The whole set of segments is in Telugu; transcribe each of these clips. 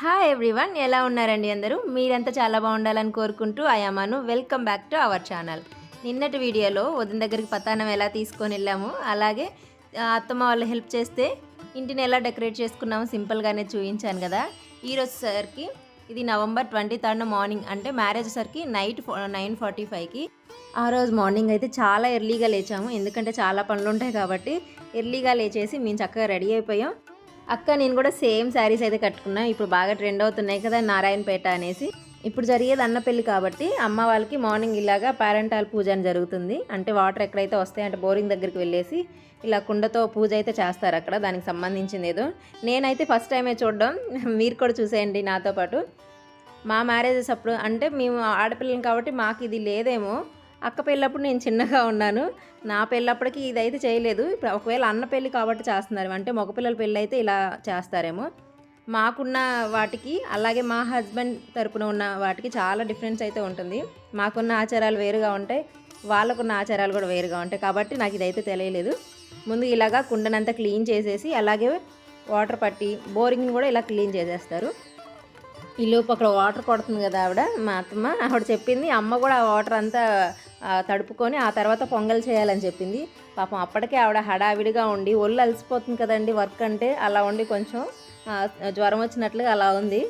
హాయ్ ఎవ్రీవన్ ఎలా ఉన్నారండి అందరూ? మీరంతా చాలా బాగుండాలని కోరుకుంటూ అయామాను welcome back to our channel నిన్నటి వీడియోలో వదిన దగ్గరికి పతానం ఎలా తీసుకొని వెళ్ళాము అలాగే అత్తమ్మ వాళ్ళు హెల్ప్ చేస్తే ఇంటిని ఎలా డెకరేట్ చేసుకున్నాము సింపుల్గానే చూపించాను కదా. ఈరోజు సరికి ఇది నవంబర్ ట్వంటీ థర్డ్ మార్నింగ్ అంటే మ్యారేజ్ సరికి నైట్ నైన్ ఫార్టీ ఫైవ్కి ఆ రోజు మార్నింగ్ అయితే చాలా ఎర్లీగా లేచాము ఎందుకంటే చాలా పనులు ఉంటాయి కాబట్టి ఎర్లీగా లేచేసి మేము చక్కగా రెడీ అయిపోయాం. అక్క నేను కూడా సేమ్ శారీస్ అయితే కట్టుకున్నా. ఇప్పుడు బాగా ట్రెండ్ అవుతున్నాయి కదా నారాయణపేట అనేసి. ఇప్పుడు జరిగేది అన్న పెళ్ళి కాబట్టి అమ్మ వాళ్ళకి మార్నింగ్ ఇలాగా పేరెంటాల్ పూజ అని జరుగుతుంది. అంటే వాటర్ ఎక్కడైతే వస్తాయి అంటే బోరింగ్ దగ్గరికి వెళ్ళేసి ఇలా కుండతో పూజ అయితే చేస్తారు అక్కడ. దానికి సంబంధించింది ఏదో. నేనైతే ఫస్ట్ టైమే చూడడం. మీరు కూడా చూసేయండి నాతో పాటు. మా మ్యారేజెస్ అప్పుడు అంటే మేము ఆడపిల్లలు కాబట్టి మాకు ఇది లేదేమో. అక్క పెళ్ళప్పుడు నేను చిన్నగా ఉన్నాను. నా పెళ్ళప్పటికి ఇదైతే చేయలేదు. ఇప్పుడు ఒకవేళ అన్న పెళ్ళి కాబట్టి చేస్తున్నారు. అంటే మగపిల్లల పెళ్ళి అయితే ఇలా చేస్తారేమో. మాకున్న వాటికి అలాగే మా హస్బెండ్ తరపున ఉన్న వాటికి చాలా డిఫరెన్స్ అయితే ఉంటుంది. మాకున్న ఆచారాలు వేరుగా ఉంటాయి. వాళ్ళకున్న ఆచారాలు కూడా వేరుగా ఉంటాయి. కాబట్టి నాకు ఇదైతే తెలియలేదు. ముందు ఇలాగా కుండనంతా క్లీన్ చేసేసి అలాగే వాటర్ పట్టి బోరింగ్ని కూడా ఇలా క్లీన్ చేసేస్తారు. ఈ లోపు అక్కడ వాటర్ కొడుతుంది కదా ఆవిడ మా అత్తమ్మ. ఆవిడ చెప్పింది అమ్మ కూడా ఆ వాటర్ అంతా తడుపుకొని ఆ తర్వాత పొంగల్ చేయాలని చెప్పింది. పాపం అప్పటికే ఆవిడ హడావిడిగా ఉండి ఒళ్ళు అలసిపోతుంది కదండి వర్క్ అంటే అలా ఉండి కొంచెం జ్వరం వచ్చినట్లుగా అలా ఉంది.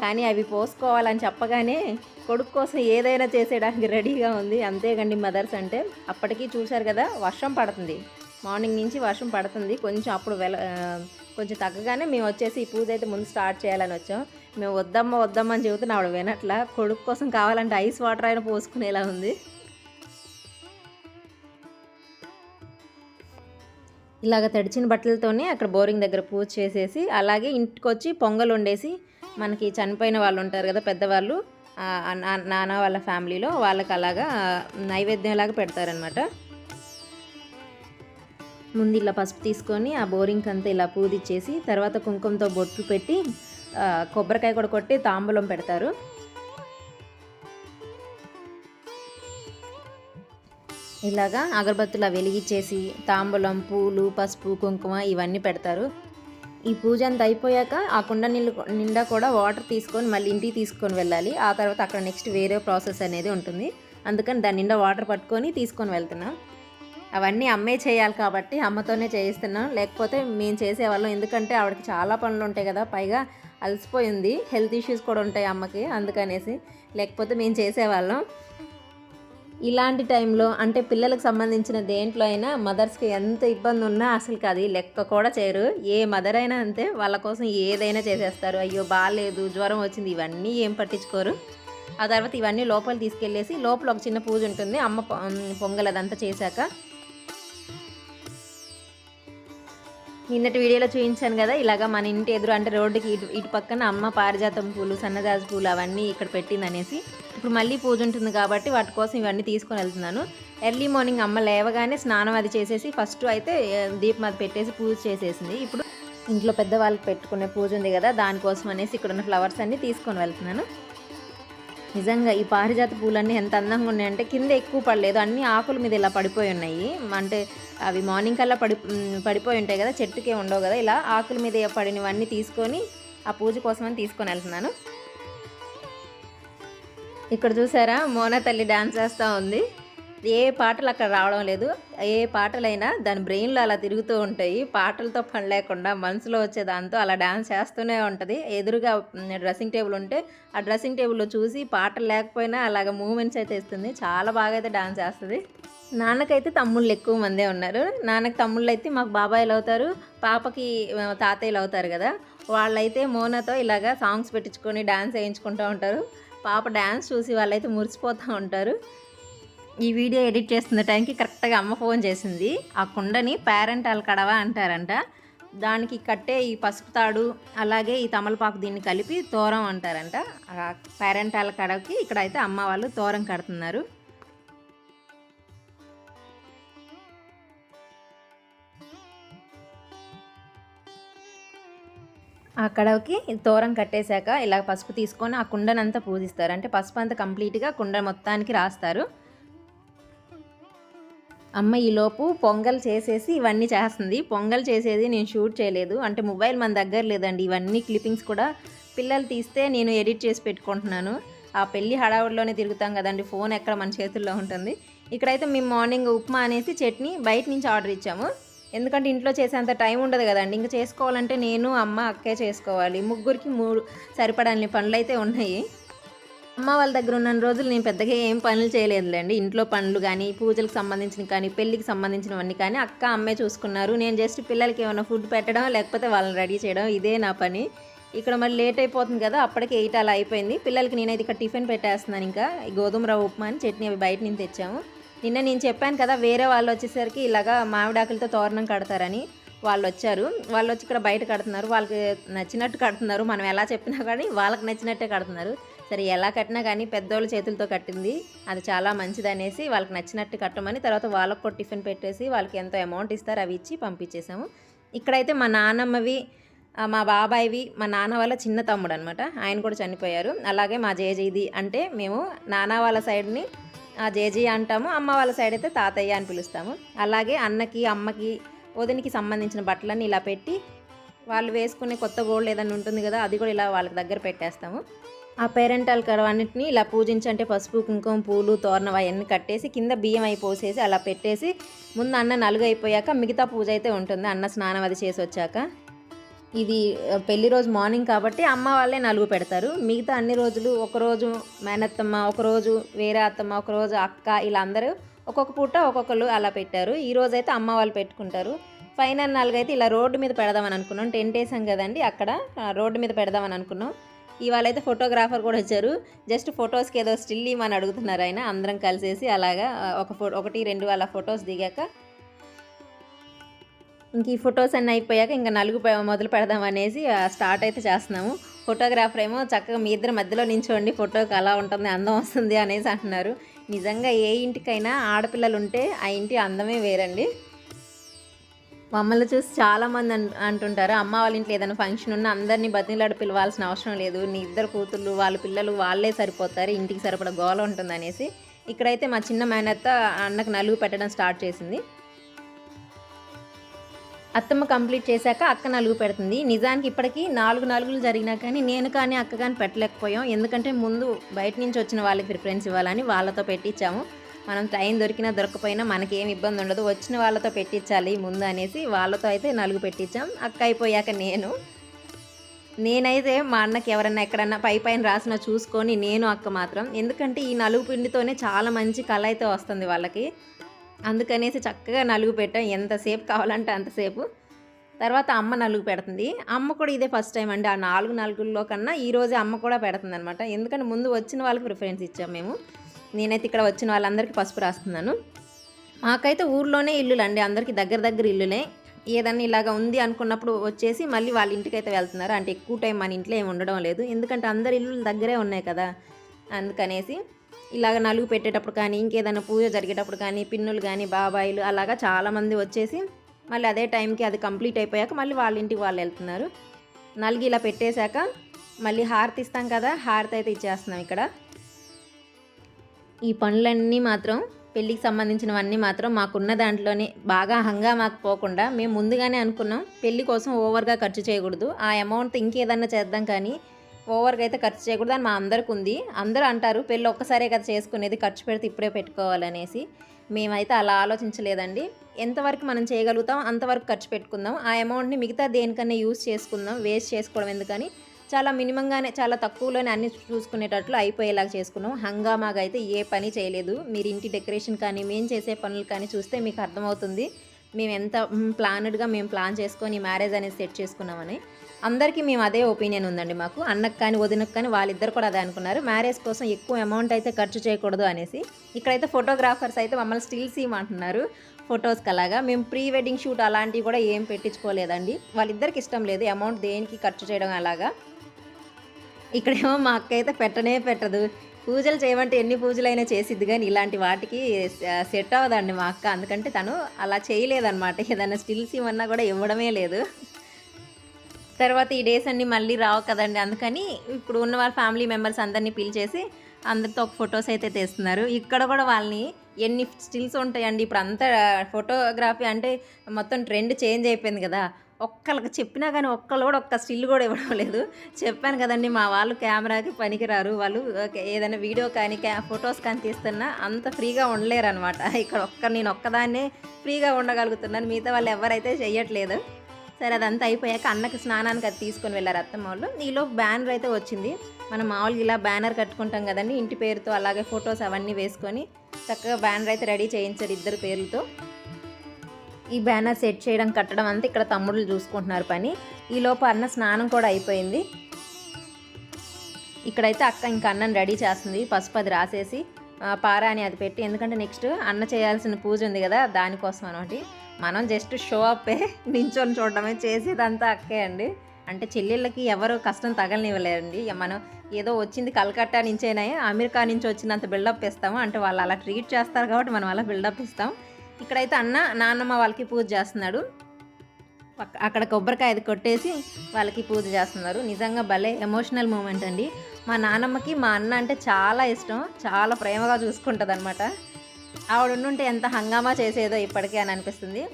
కానీ అవి పోసుకోవాలని చెప్పగానే కొడుకు కోసం ఏదైనా చేసేయడానికి రెడీగా ఉంది. అంతేకండి మదర్స్ అంటే. అప్పటికీ చూశారు కదా వర్షం పడుతుంది. మార్నింగ్ నుంచి వర్షం పడుతుంది. కొంచెం అప్పుడు వెల కొంచెం తగ్గగానే మేము వచ్చేసి ఈ పూజ అయితే ముందు స్టార్ట్ చేయాలని వచ్చాం. మేము వద్దమ్మ వద్దమ్మ అని చెబుతున్నా ఆవిడ వినట్లా కొడుకు కోసం కావాలంటే ఐస్ వాటర్ అయినా పోసుకునేలా ఉంది. ఇలాగ తడిచిన బట్టలతోనే అక్కడ బోరింగ్ దగ్గర పూజ చేసేసి అలాగే ఇంటికి వచ్చి పొంగల్ వండేసి మనకి చనిపోయిన వాళ్ళు ఉంటారు కదా పెద్దవాళ్ళు నాన్న వాళ్ళ ఫ్యామిలీలో వాళ్ళకి అలాగా నైవేద్యం లాగా పెడతారనమాట ముందు ఇలా పసుపు తీసుకొని ఆ బోరింగ్ అంతా ఇలా పూదిచ్చేసి తర్వాత కుంకుమతో బొట్లు పెట్టి కొబ్బరికాయ కూడా కొట్టి తాంబూలం పెడతారు. ఇలాగా అగరబత్తులు అవి వెలిగించేసి తాంబూలం పూలు పసుపు కుంకుమ ఇవన్నీ పెడతారు. ఈ పూజ అంతా అయిపోయాక ఆ కుండ నీళ్ళు నిండా కూడా వాటర్ తీసుకొని మళ్ళీ ఇంటికి తీసుకొని వెళ్ళాలి. ఆ తర్వాత అక్కడ నెక్స్ట్ వేరే ప్రాసెస్ అనేది ఉంటుంది. అందుకని దాని నిండా వాటర్ పట్టుకొని తీసుకొని వెళ్తున్నాం. అవన్నీ అమ్మే చేయాలి కాబట్టి అమ్మతోనే చేయిస్తున్నాం. లేకపోతే మేము చేసేవాళ్ళం. ఎందుకంటే ఆవిడకి చాలా పనులు ఉంటాయి కదా పైగా అలసిపోయింది. హెల్త్ ఇష్యూస్ కూడా ఉంటాయి అమ్మకి అందుకనేసి. లేకపోతే మేము చేసేవాళ్ళం. ఇలాంటి టైంలో అంటే పిల్లలకు సంబంధించిన దేంట్లో అయినా మదర్స్కి ఎంత ఇబ్బంది ఉన్నా అసలు అది లెక్క కూడా చేయరు. ఏ మదర్ అయినా అంతే వాళ్ళ కోసం ఏదైనా చేసేస్తారు. అయ్యో బాగాలేదు జ్వరం వచ్చింది ఇవన్నీ ఏం పట్టించుకోరు. ఆ తర్వాత ఇవన్నీ లోపల తీసుకెళ్ళేసి లోపల ఒక చిన్న పూజ ఉంటుంది అమ్మ పొంగల్ అదంతా చేశాక. నిన్నటి వీడియోలో చూపించాను కదా ఇలాగా మన ఇంటి ఎదురు అంటే రోడ్డుకి ఇటు ఇటు పక్కన అమ్మ పారిజాతం పూలు సన్నజాజి పూలు అవన్నీ ఇక్కడ పెట్టింది అనేసి ఇప్పుడు మళ్ళీ పూజ ఉంటుంది కాబట్టి వాటి కోసం ఇవన్నీ తీసుకొని వెళ్తున్నాను. ఎర్లీ మార్నింగ్ అమ్మ లేవగానే స్నానం అది చేసేసి ఫస్ట్ అయితే దీపం అది పెట్టేసి పూజ చేసేసింది. ఇప్పుడు ఇంట్లో పెద్దవాళ్ళకి పెట్టుకునే పూజ ఉంది కదా దానికోసం అనేసి ఇక్కడ ఉన్న ఫ్లవర్స్ అన్నీ తీసుకొని వెళ్తున్నాను. నిజంగా ఈ పారిజాత పూలన్నీ ఎంత అందంగా ఉన్నాయంటే కింద ఎక్కువ పడలేదు. అన్ని ఆకుల మీద ఇలా పడిపోయి ఉన్నాయి. అంటే అవి మార్నింగ్ కల్లా పడి పడిపోయి ఉంటాయి కదా చెట్టుకే ఉండవు కదా. ఇలా ఆకుల మీద పడినవన్నీ తీసుకొని ఆ పూజ కోసమని తీసుకొని వెళ్తున్నాను. ఇక్కడ చూసారా? మోన తల్లి డాన్స్ చేస్తూ ఉంది. ఏ పాటలు అక్కడ రావడం లేదు. ఏ పాటలైనా దాని బ్రెయిన్లో అలా తిరుగుతూ ఉంటాయి. పాటలతో పని లేకుండా మనసులో వచ్చే దాంతో అలా డాన్స్ చేస్తూనే ఉంటుంది. ఎదురుగా డ్రెస్సింగ్ టేబుల్ ఉంటే ఆ డ్రెస్సింగ్ టేబుల్లో చూసి పాటలు లేకపోయినా అలాగ మూమెంట్స్ అయితే ఇస్తుంది. చాలా బాగా అయితే డాన్స్ చేస్తుంది. నాన్నకైతే తమ్ముళ్ళు ఎక్కువ మందే ఉన్నారు. నాన్నకి తమ్ముళ్ళు అయితే మాకు బాబాయిలు అవుతారు పాపకి తాతయ్యలు అవుతారు కదా. వాళ్ళైతే మోనతో ఇలాగా సాంగ్స్ పెట్టించుకొని డాన్స్ వేయించుకుంటూ ఉంటారు. పాప డ్యాన్స్ చూసి వాళ్ళైతే మురిసిపోతూ ఉంటారు. ఈ వీడియో ఎడిట్ చేస్తున్న టైంకి కరెక్ట్గా అమ్మ ఫోన్ చేసింది. ఆ కుండని పేరెంటాల్ కడవ అంటారంట. దానికి కట్టే ఈ పసుపు తాడు అలాగే ఈ తమలపాకు దీన్ని కలిపి తోరం అంటారంట. ఆ పేరెంటాల కడవకి ఇక్కడైతే అమ్మ వాళ్ళు తోరం కడుతున్నారు. ఆ కడవకి తోరం కట్టేశాక ఇలా పసుపు తీసుకొని ఆ కుండనంతా పూజిస్తారు. అంటే పసుపు అంతా కంప్లీట్గా కుండ మొత్తానికి రాస్తారు. అమ్మ ఈలోపు పొంగల్ చేసేసి ఇవన్నీ చేస్తుంది. పొంగల్ చేసేది నేను షూట్ చేయలేదు. అంటే మొబైల్ మన దగ్గర లేదండి. ఇవన్నీ క్లిప్పింగ్స్ కూడా పిల్లలు తీస్తే నేను ఎడిట్ చేసి పెట్టుకుంటున్నాను. ఆ పెళ్ళి హడావుడిలోనే తిరుగుతాం కదండి. ఫోన్ ఎక్కడ మన చేతుల్లో ఉంటుంది. ఇక్కడైతే మేము మార్నింగ్ ఉప్మా అనేసి చట్నీ బయట నుంచి ఆర్డర్ ఇచ్చాము. ఎందుకంటే ఇంట్లో చేసేంత టైం ఉండదు కదండి. ఇంకా చేసుకోవాలంటే నేను అమ్మ అక్కే చేసుకోవాలి. ముగ్గురికి మూడు సరిపడాలని పనులు అయితే ఉన్నాయి. అమ్మ వాళ్ళ దగ్గర ఉన్న రోజులు నేను పెద్దగా ఏం పనులు చేయలేదులేండి. ఇంట్లో పనులు కానీ పూజలకు సంబంధించిన కానీ పెళ్ళికి సంబంధించినవన్నీ కానీ అక్క అమ్మే చూసుకున్నారు. నేను జస్ట్ పిల్లలకి ఏమైనా ఫుడ్ పెట్టడం లేకపోతే వాళ్ళని రెడీ చేయడం ఇదే నా పని. ఇక్కడ మరి లేట్ అయిపోతుంది కదా అప్పటికే ఎయిట్ అలా అయిపోయింది. పిల్లలకి నేనైతే ఇక్కడ టిఫిన్ పెట్టేస్తున్నాను ఇంకా. ఈ గోధుమ రవ్వ ఉప్మా అని చట్నీ అవి బయట నుంచి తెచ్చాము. నిన్న నేను చెప్పాను కదా వేరే వాళ్ళు వచ్చేసరికి ఇలాగా మామిడాకులతో తోరణం కడతారని వాళ్ళు వచ్చారు. వాళ్ళు వచ్చి ఇక్కడ బయట కడుతున్నారు. వాళ్ళకి నచ్చినట్టు కడుతున్నారు. మనం ఎలా చెప్పినా కానీ వాళ్ళకి నచ్చినట్టే కడుతున్నారు. సరే ఎలా కట్టినా కానీ పెద్దోళ్ళ చేతులతో కట్టింది. అది చాలా మంచిది అనేసి వాళ్ళకి నచ్చినట్టు కట్టమని తర్వాత వాళ్ళకి కూడా టిఫిన్ పెట్టేసి వాళ్ళకి ఎంతో అమౌంట్ ఇస్తారు. అవి ఇచ్చి పంపించేసాము ఇక్కడైతే మా నాన్నమ్మవి మా బాబాయివి మా నాన్న వాళ్ళ చిన్న తమ్ముడు అనమాట ఆయన కూడా చనిపోయారు. అలాగే మా జేజీది అంటే మేము నాన్న వాళ్ళ సైడ్ని జేజీ అంటాము అమ్మ వాళ్ళ సైడ్ అయితే తాతయ్య అని పిలుస్తాము. అలాగే అన్నకి అమ్మకి వదినికి సంబంధించిన బట్టలన్నీ ఇలా పెట్టి వాళ్ళు వేసుకునే కొత్త గోల్డ్ ఏదైనా ఉంటుంది కదా అది కూడా ఇలా వాళ్ళకి దగ్గర పెట్టేస్తాము. ఆ పేరెంటల్ కడవ అన్నిటిని ఇలా పూజించంటే పసుపు కుంకుమ పూలు తోరణం అవన్నీ కట్టేసి కింద బియ్యం అయి పోసేసి అలా పెట్టేసి ముందు అన్న నలుగు అయిపోయాక మిగతా పూజ అయితే ఉంటుంది అన్న స్నానం అది చేసి వచ్చాక. ఇది పెళ్ళి రోజు మార్నింగ్ కాబట్టి అమ్మ వాళ్ళే నలుగు పెడతారు. మిగతా అన్ని రోజులు ఒకరోజు మేనత్తమ్మ ఒకరోజు వేరే అత్తమ్మ ఒకరోజు అక్క ఇలా అందరూ ఒక్కొక్క పూట ఒక్కొక్కరు అలా పెట్టారు. ఈ రోజు అయితే అమ్మ వాళ్ళు పెట్టుకుంటారు. ఫైనల్ నాలుగు అయితే ఇలా రోడ్డు మీద పెడదామని అనుకున్నాం. టెంట్ వేసాం కదండి అక్కడ రోడ్డు మీద పెడదామని అనుకున్నాం. ఇవాళ అయితే ఫోటోగ్రాఫర్ కూడా వచ్చారు. జస్ట్ ఫొటోస్కి ఏదో స్టిల్ ఇవ్వమని అడుగుతున్నారు ఆయన. అందరం కలిసేసి అలాగా ఒక ఫో ఒకటి రెండు అలా ఫొటోస్ దిగాక ఇంక ఈ ఫొటోస్ అన్నీ అయిపోయాక ఇంకా నలుగు మొదలు పెడదాం అనేసి స్టార్ట్ అయితే చేస్తున్నాము. ఫోటోగ్రాఫర్ ఏమో చక్కగా మీ ఇద్దరు మధ్యలో నించోండి ఫోటోకి అలా ఉంటుంది అందం వస్తుంది అనేసి అంటున్నారు. నిజంగా ఏ ఇంటికైనా ఆడపిల్లలు ఉంటే ఆ ఇంటి అందమే వేరండి. మమ్మల్ని చూసి చాలామంది అన్ అంటుంటారు అమ్మ వాళ్ళ ఇంట్లో ఏదైనా ఫంక్షన్ ఉన్నా అందరినీ బతిలాడు పిలవాల్సిన అవసరం లేదు నీ ఇద్దరు కూతుళ్ళు వాళ్ళ పిల్లలు వాళ్ళే సరిపోతారు ఇంటికి సరిపడ గోల ఉంటుంది అనేసి ఇక్కడైతే మా చిన్న మేనత్త అన్నకు నలుగు పెట్టడం స్టార్ట్ చేసింది. అత్తమ్మ కంప్లీట్ చేశాక అక్క నలుగు పెడుతుంది. నిజానికి ఇప్పటికీ నాలుగు నలుగులు జరిగినా కానీ నేను కానీ అక్క కానీ పెట్టలేకపోయాం. ఎందుకంటే ముందు బయట నుంచి వచ్చిన వాళ్ళకి ప్రిఫరెన్స్ ఇవ్వాలని వాళ్ళతో పెట్టించాము. మనం టైం దొరికినా దొరకపోయినా మనకి ఏమి ఇబ్బంది ఉండదు. వచ్చిన వాళ్ళతో పెట్టించాలి ముందు అనేసి వాళ్ళతో అయితే నలుగు పెట్టించాం. అక్క అయిపోయాక నేను. నేనైతే మా అన్నకి ఎవరన్నా ఎక్కడన్నా పై పైన రాసిన చూసుకొని నేను అక్క మాత్రం. ఎందుకంటే ఈ నలుగు పిండితోనే చాలా మంచి కళ అయితే వస్తుంది వాళ్ళకి. అందుకనేసి చక్కగా నలుగు పెట్టాం. ఎంతసేపు కావాలంటే అంతసేపు తర్వాత అమ్మ నలుగు పెడుతుంది. అమ్మ కూడా ఇదే ఫస్ట్ టైం అండి. ఆ నాలుగు నలుగుల్లో కన్నా ఈరోజే అమ్మ కూడా పెడుతుంది అనమాట ఎందుకంటే ముందు వచ్చిన వాళ్ళకి ప్రిఫరెన్స్ ఇచ్చాం మేము. నేనైతే ఇక్కడ వచ్చిన వాళ్ళందరికీ పసుపు రాస్తున్నాను. మాకైతే ఊర్లోనే ఇల్లులు అండి అందరికీ దగ్గర దగ్గర ఇల్లులే. ఏదన్నా ఇలాగ ఉంది అనుకున్నప్పుడు వచ్చేసి మళ్ళీ వాళ్ళ ఇంటికి అయితే వెళ్తున్నారు. అంటే ఎక్కువ టైం మన ఇంట్లో ఏమి ఉండడం లేదు. ఎందుకంటే అందరి ఇల్లులు దగ్గరే ఉన్నాయి కదా. అందుకనేసి ఇలాగ నలుగు పెట్టేటప్పుడు కానీ ఇంకేదైనా పూజ జరిగేటప్పుడు కానీ పిన్నులు కానీ బాబాయిలు అలాగా చాలామంది వచ్చేసి మళ్ళీ అదే టైంకి అది కంప్లీట్ అయిపోయాక మళ్ళీ వాళ్ళ ఇంటికి వాళ్ళు వెళ్తున్నారు. నలుగు ఇలా పెట్టేశాక మళ్ళీ హారతి ఇస్తాం కదా హారతి అయితే ఇచ్చేస్తున్నాం ఇక్కడ. ఈ పనులన్నీ మాత్రం పెళ్ళికి సంబంధించినవన్నీ మాత్రం మాకున్న దాంట్లోనే బాగా హంగామాకు పోకుండా మేము ముందుగానే అనుకున్నాం పెళ్ళి కోసం ఓవర్గా ఖర్చు చేయకూడదు. ఆ అమౌంట్ ఇంకేదన్నా చేద్దాం కానీ ఓవర్గా అయితే ఖర్చు చేయకూడదు అని మా అందరికి ఉంది. అందరూ అంటారు పెళ్ళి ఒక్కసారే కదా చేసుకునేది ఖర్చు పెడితే ఇప్పుడే పెట్టుకోవాలనేసి. మేమైతే అలా ఆలోచించలేదండి. ఎంతవరకు మనం చేయగలుగుతాం అంతవరకు ఖర్చు పెట్టుకుందాం. ఆ అమౌంట్ని మిగతా దేనికన్నా యూస్ చేసుకుందాం వేస్ట్ చేసుకోవడం ఎందుకని చాలా మినిమంగానే చాలా తక్కువలోనే అన్ని చూసుకునేటట్లు అయిపోయేలాగా చేసుకున్నాం. హంగామాగా అయితే ఏ పని చేయలేదు. మీరు ఇంటి డెకరేషన్ కానీ మేము చేసే పనులు కానీ చూస్తే మీకు అర్థమవుతుంది. మేము ఎంత ప్లానెడ్గా మేము ప్లాన్ చేసుకొని మ్యారేజ్ అనేది సెట్ చేసుకున్నామని. అందరికీ మేము అదే ఒపీనియన్ ఉందండి మాకు. అన్నకు కానీ వదినకు కానీ వాళ్ళిద్దరు కూడా అదే అనుకున్నారు. మ్యారేజ్ కోసం ఎక్కువ అమౌంట్ అయితే ఖర్చు చేయకూడదు అనేసి. ఇక్కడైతే ఫోటోగ్రాఫర్స్ అయితే మమ్మల్ని స్టిల్స్ ఇవ్వమంటున్నారు ఫొటోస్కి అలాగా. మేము ప్రీ వెడ్డింగ్ షూట్ అలాంటివి కూడా ఏం పెట్టించుకోలేదండి. వాళ్ళిద్దరికి ఇష్టం లేదు అమౌంట్ దేనికి ఖర్చు చేయడం అలాగా. ఇక్కడేమో మా అక్క అయితే పెట్టనే పెట్టదు. పూజలు చేయమంటే ఎన్ని పూజలైనా చేసిద్ది కానీ ఇలాంటి వాటికి సెట్ అవ్వదండి మా అక్క. అందుకంటే తను అలా చేయలేదన్నమాట. ఏదైనా స్టిల్స్ ఇవన్నా కూడా ఇవ్వడమే లేదు. తర్వాత ఈ డేస్ అన్నీ మళ్ళీ రావు కదండి. అందుకని ఇప్పుడు ఉన్న వాళ్ళ ఫ్యామిలీ మెంబర్స్ అందరినీ పిలిచేసి అందరితో ఒక ఫొటోస్ అయితే తీస్తున్నారు. ఇక్కడ కూడా వాళ్ళని ఎన్ని స్టిల్స్ ఉంటాయండి. ఇప్పుడు అంతా ఫోటోగ్రఫీ అంటే మొత్తం ట్రెండ్ చేంజ్ అయిపోయింది కదా. ఒక్కళ్ళకి చెప్పినా కానీ ఒక్కళ్ళు కూడా ఒక్క స్టిల్ కూడా ఇవ్వడం లేదు. చెప్పాను కదండి మా వాళ్ళు కెమెరాకి పనికిరారు. వాళ్ళు ఓకే, ఏదైనా వీడియో కానీ క్యా ఫొటోస్ కానీ తీస్తున్నా అంత ఫ్రీగా ఉండలేరు అనమాట ఇక్కడ ఒక్క నేను ఒక్కదాన్నే ఫ్రీగా ఉండగలుగుతున్నాను. మిగతా వాళ్ళు ఎవరైతే చేయట్లేదు సరే అదంతా అయిపోయాక అన్నకి స్నానానికి అది తీసుకొని వెళ్ళారు అత్తమ్మ వాళ్ళు. నీలో బ్యానర్ అయితే వచ్చింది. మనం మామూలుగా ఇలా బ్యానర్ కట్టుకుంటాం కదండి ఇంటి పేరుతో అలాగే ఫొటోస్ అవన్నీ వేసుకొని చక్కగా బ్యానర్ అయితే రెడీ చేయించారు ఇద్దరు పేర్లతో. ఈ బ్యానర్ సెట్ చేయడం కట్టడం అంతా ఇక్కడ తమ్ముళ్ళు చూసుకుంటున్నారు పని. ఈలోపు అన్న స్నానం కూడా అయిపోయింది. ఇక్కడైతే అక్క ఇంకా అన్నం రెడీ చేస్తుంది పసుపు అది రాసేసి పారా అని అది పెట్టి ఎందుకంటే నెక్స్ట్ అన్న చేయాల్సిన పూజ ఉంది కదా దానికోసం అనమాట. మనం జస్ట్ షో అప్పే నించొని చూడడమే చేసేదంతా అక్కే అండి. అంటే చెల్లెళ్ళకి ఎవరు కష్టం తగలనివ్వలేరండి. మనం ఏదో వచ్చింది కలకట్టా నుంచైనా అమెరికా నుంచి వచ్చినంత బిల్డప్ ఇస్తాము. అంటే వాళ్ళు అలా ట్రీట్ చేస్తారు కాబట్టి మనం అలా బిల్డప్ ఇస్తాం. ఇక్కడైతే అన్న నాన్నమ్మ వాళ్ళకి పూజ చేస్తున్నాడు. అక్కడ కొబ్బరికాయ అది కొట్టేసి వాళ్ళకి పూజ చేస్తున్నారు. నిజంగా భలే ఎమోషనల్ మూమెంట్ అండి. మా నాన్నమ్మకి మా అన్న అంటే చాలా ఇష్టం. చాలా ప్రేమగా చూసుకుంటుంది అనమాట ఆవిడ ఉండుంటే ఎంత హంగామా చేసేదో ఇప్పటికే అని అనిపిస్తుంది.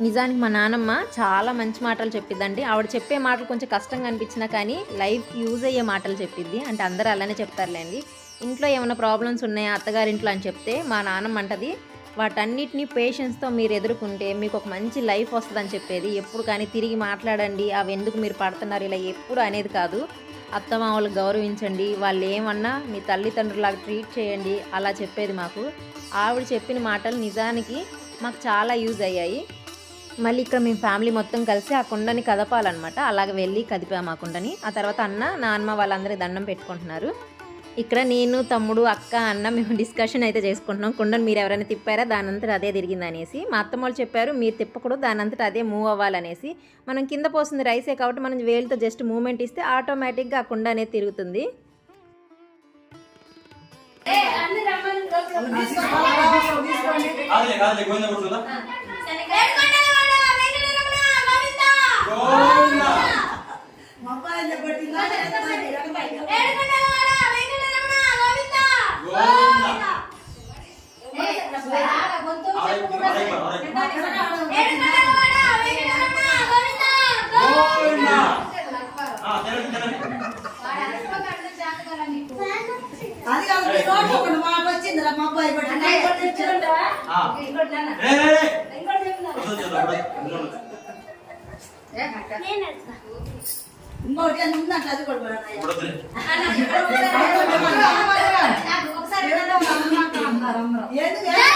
నిజానికి మా నాన్నమ్మ చాలా మంచి మాటలు చెప్పిద్దండి. ఆవిడ చెప్పే మాటలు కొంచెం కష్టంగా అనిపించినా కానీ లైఫ్ యూజ్ అయ్యే మాటలు చెప్పిద్ది. అంటే అందరూ అలానే చెప్తారులేండి. ఇంట్లో ఏమైనా ప్రాబ్లమ్స్ ఉన్నాయా అత్తగారింట్లో అని చెప్తే మా నాన్నమ్మ అంటది వాటన్నిటిని పేషెన్స్తో మీరు ఎదుర్కొంటే మీకు ఒక మంచి లైఫ్ వస్తుందని చెప్పేది. ఎప్పుడు కానీ తిరిగి మాట్లాడండి. అవి ఎందుకు మీరు పడుతున్నారు? ఇలా ఎప్పుడు అనేది కాదు. అత్తమామలు గౌరవించండి వాళ్ళు ఏమన్నా మీ తల్లిదండ్రులాగా ట్రీట్ చేయండి అలా చెప్పేది మాకు. ఆవిడ చెప్పిన మాటలు నిజానికి మాకు చాలా యూజ్ అయ్యాయి. మళ్ళీ ఇక్కడ మేము ఫ్యామిలీ మొత్తం కలిసి ఆ కుండని కదపాలన్నమాట. అలాగ వెళ్ళి కదిపాము ఆ కుండని. ఆ తర్వాత అన్న నాన్నమ్మ వాళ్ళందరూ దండం పెట్టుకుంటున్నారు. ఇక్కడ నేను తమ్ముడు అక్క అన్న మేము డిస్కషన్ అయితే చేసుకుంటున్నాం. కుండను మీరు ఎవరైనా తిప్పారా? దాని అంతటా అదే తిరిగింది అనేసి మా అత్తమ్మ వాళ్ళు చెప్పారు మీరు తిప్పకూడదు దాని అంతటా అదే మూవ్ అవ్వాలనేసి. మనం కింద పోస్తుంది రైసే కాబట్టి మనం వేలుతో జస్ట్ మూమెంట్ ఇస్తే ఆటోమేటిక్గా ఆ కుండ అనేది తిరుగుతుంది. కాదులే ఇంకోటి అని ఉందంట అది కూడా పెడతాయి. ఇప్పుడు వద్దులే. ఎందుకు?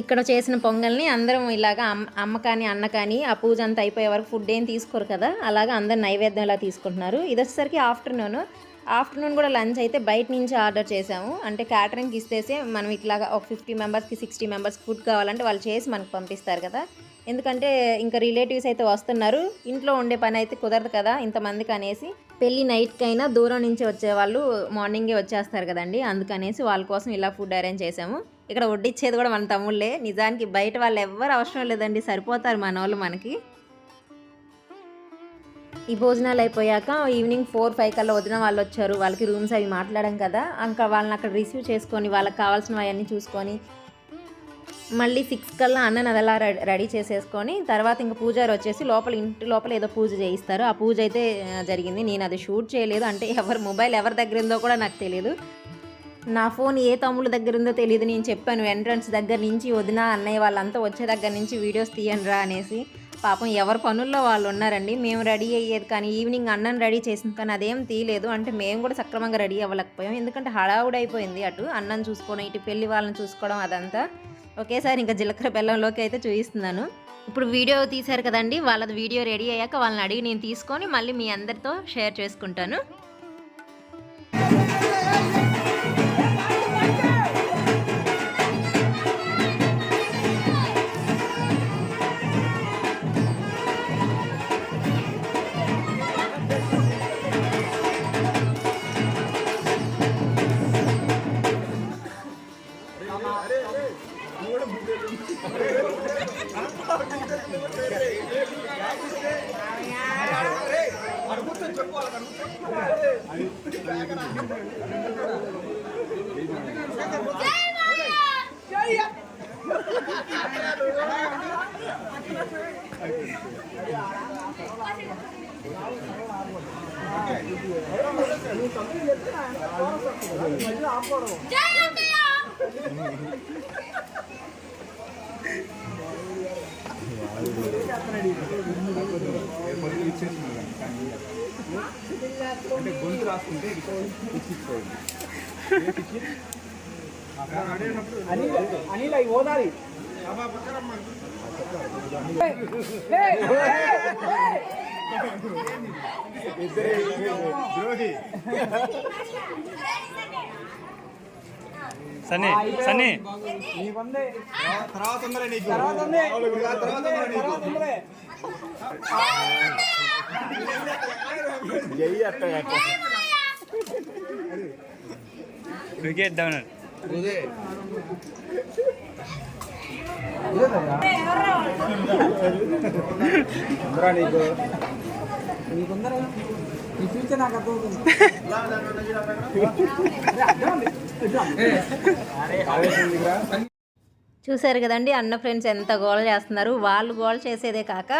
ఇక్కడ చేసిన పొంగల్ని అందరం ఇలాగా అమ్మ అమ్మ కానీ అన్న కానీ ఆ పూజ అంతా అయిపోయే వరకు ఫుడ్ ఏం తీసుకోరు కదా. అలాగా అందరు నైవేద్యం ఇలా తీసుకుంటున్నారు. ఇది వచ్చేసరికి ఆఫ్టర్నూన్. ఆఫ్టర్నూన్ కూడా లంచ్ అయితే బయట నుంచి ఆర్డర్ చేసాము అంటే క్యాటరింగ్కి ఇస్తేసే మనం ఇట్లాగా ఒక ఫిఫ్టీ మెంబర్స్కి సిక్స్టీ మెంబర్స్కి ఫుడ్ కావాలంటే వాళ్ళు చేసి మనకు పంపిస్తారు కదా. ఎందుకంటే ఇంకా రిలేటివ్స్ అయితే వస్తున్నారు. ఇంట్లో ఉండే పని అయితే కుదరదు కదా ఇంతమందికి అనేసి. పెళ్ళి నైట్కైనా దూరం నుంచి వచ్చే వాళ్ళు మార్నింగే వచ్చేస్తారు కదండి. అందుకనేసి వాళ్ళ కోసం ఇలా ఫుడ్ అరేంజ్ చేసాము ఇక్కడ వడ్డిచ్చేది కూడా మన తమ్ముళ్ళే. నిజానికి బయట వాళ్ళు ఎవ్వరు అవసరం లేదండి. సరిపోతారు మన వాళ్ళు మనకి. ఈ భోజనాలు అయిపోయాక ఈవినింగ్ ఫోర్ ఫైవ్ కల్లా వదిన వాళ్ళు వచ్చారు. వాళ్ళకి రూమ్స్ అవి మాట్లాడడం కదా. ఇంకా వాళ్ళని అక్కడ రిసీవ్ చేసుకొని వాళ్ళకి కావాల్సినవి అవన్నీ చూసుకొని మళ్ళీ సిక్స్ కల్లా అన్నని అది అలా రెడీ- రెడీ చేసేసుకొని తర్వాత ఇంకా పూజారి వచ్చేసి లోపల ఇంటి లోపల ఏదో పూజ చేయిస్తారు. ఆ పూజ అయితే జరిగింది. నేను అది షూట్ చేయలేదు. అంటే ఎవరు మొబైల్ ఎవరి దగ్గర ఉందో కూడా నాకు తెలియదు నా ఫోన్ ఏ తమ్ముడు దగ్గర ఉందో తెలియదు నేను చెప్పాను ఎంట్రన్స్ దగ్గర నుంచి వదిన అన్నయ్య వాళ్ళంతా వచ్చే దగ్గర నుంచి వీడియోస్ తీయండిరా అనేసి. పాపం ఎవరి పనుల్లో వాళ్ళు ఉన్నారండి మేము రెడీ అయ్యేది కానీ ఈవినింగ్ అన్నం రెడీ చేసింది కానీ అదేం తీయలేదు అంటే మేము కూడా సక్రమంగా రెడీ అవ్వలేకపోయాం. ఎందుకంటే హడావుడి అయిపోయింది అటు అన్నం చూసుకోవడం ఇటు పెళ్ళి వాళ్ళని చూసుకోవడం అదంతా. ఒకేసారి ఇంకా జీలకర్ర బెల్లంలోకి అయితే చూపిస్తున్నాను. ఇప్పుడు వీడియో తీశారు కదండి వాళ్ళది వీడియో రెడీ అయ్యాక వాళ్ళని అడిగి నేను తీసుకొని మళ్ళీ మీ అందరితో షేర్ చేసుకుంటాను. தமிழ் எடுத்து நான் போற சொல்லுவேன் ஆப்போடுவோம் అనిల్ అవి ఓదాలి సన్నీ సన్నీ నీకుంది తర్వాత ఉందిలే నీకు తర్వాత ఉంది తర్వాత ఉందిలే నీకు తర్వాత ఉందిలే. వికెట్ డౌన్ ఉందిరా నీకు నీకుందరా చూశారు కదండి అన్న ఫ్రెండ్స్ ఎంత గోల చేస్తున్నారు. వాళ్ళు గోల చేసేదే కాక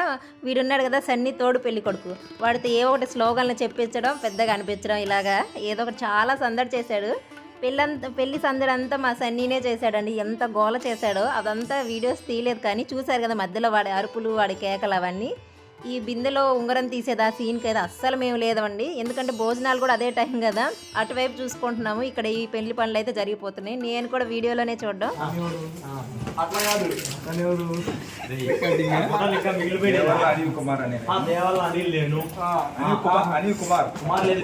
వీడున్నాడు కదా సన్నీ తోడు పెళ్ళి కొడుకు. వాడితో ఏ ఒకటి స్లోగన్లు చెప్పించడం పెద్దగా అనిపించడం ఇలాగా ఏదో ఒకటి చాలా సందడి చేశాడు. పెళ్ళంత పెళ్ళి సందడి అంతా మా సన్నీనే చేశాడండి. ఎంత గోల చేశాడో అదంతా వీడియోస్ తీయలేదు కానీ చూశారు కదా మధ్యలో వాడి అరుపులు వాడి కేకలు అవన్నీ. ఈ బిందెలో ఉంగరం తీసేది? ఆ సీన్కి అయితే అస్సలు మేము లేదండి ఎందుకంటే భోజనాలు కూడా అదే టైం కదా. అటువైపు చూసుకుంటున్నాము. ఇక్కడ ఈ పెళ్ళి పనులు అయితే జరిగిపోతున్నాయి. నేను కూడా వీడియోలోనే చూడడం. అట్లా కాదు. దేవల్ల అనిల్ కుమార్ అనే దేవాల అనిల్ లేను అనిల్ కుమార్. కుమార్. లేదు.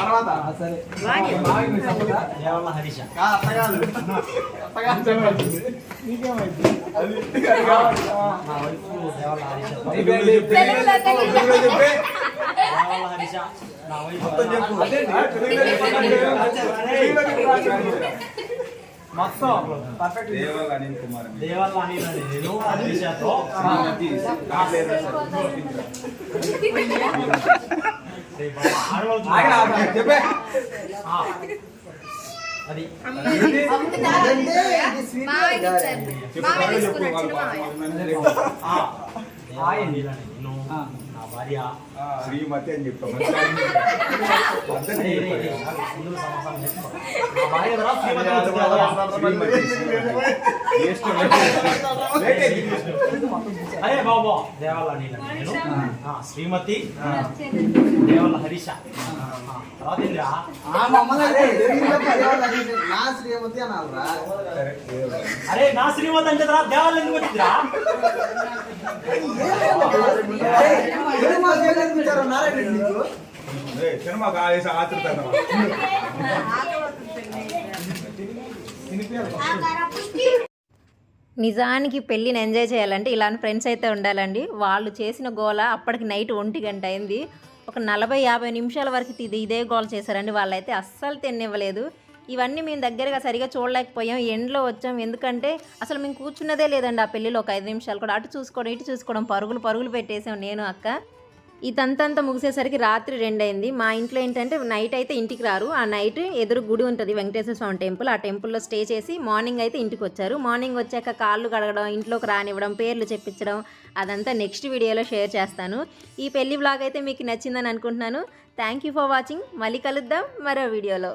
తర్వాత. సరే? దేవాల హరీష. అట్లా కాదు. అట్లా కాదు. దేవాల నా మొత్తం పర్ఫెక్ట్ దేవల్ అనిల్ కుమార్. దేవాల అనిల్ అని నేను. అది త్వరగా చెప్పు వాళ్ళు వాళ్ళు చెప్పు. ఆ. దేవాల అనిల్ అని నేను నా భార్య శ్రీమతి అని చెప్తాం మంచిగా పద్ధతి అరే, రే, రే, చెప్పాలి. ముందు సమాసాలు చెప్పు. నా భార్య కదా శ్రీమతి అరే బాబు దేవాల నేను శ్రీమతి దేవాల హరీష తర్వాత? సరే, దేవల్. అరే నా శ్రీమతి అంటే రా దేవాల ఎందుకు వచ్చిందిరా ఏయ్, సినిమాకి ఆవేశం ఆతృతన్నమా. నిజానికి పెళ్ళిని ఎంజాయ్ చేయాలంటే ఇలాంటి ఫ్రెండ్స్ అయితే ఉండాలండి. వాళ్ళు చేసిన గోల అప్పటికి నైట్ ఒంటి గంట అయింది. ఒక నలభై యాభై నిమిషాల వరకు ఇది ఇదే గోల చేశారండి. వాళ్ళైతే అస్సలు తిన్నివ్వలేదు. ఇవన్నీ మేము దగ్గరగా సరిగా చూడలేకపోయాం. ఎండ్లో వచ్చాం. ఎందుకంటే అసలు మేము కూర్చున్నదే లేదండి ఆ పెళ్ళిలో ఒక ఐదు నిమిషాలు కూడా. అటు చూసుకోవడం ఇటు చూసుకోవడం పరుగులు పరుగులు పెట్టేసాం నేను అక్క. ఈ ముగిసేసరికి రాత్రి రెండైంది. మా ఇంట్లో ఏంటంటే నైట్ అయితే ఇంటికి రారు. ఆ నైట్ ఎదురు గుడి ఉంటుంది వెంకటేశ్వర స్వామి టెంపుల్. ఆ టెంపుల్లో స్టే చేసి మార్నింగ్ అయితే ఇంటికి వచ్చారు మార్నింగ్ వచ్చాక కాళ్ళు కడగడం ఇంట్లోకి రానివ్వడం పేర్లు చెప్పించడం అదంతా నెక్స్ట్ వీడియోలో షేర్ చేస్తాను. ఈ పెళ్ళి బ్లాగ్ అయితే మీకు నచ్చిందని అనుకుంటున్నాను. థ్యాంక్ యూ ఫర్ వాచింగ్ మళ్ళీ కలుద్దాం మరో వీడియోలో.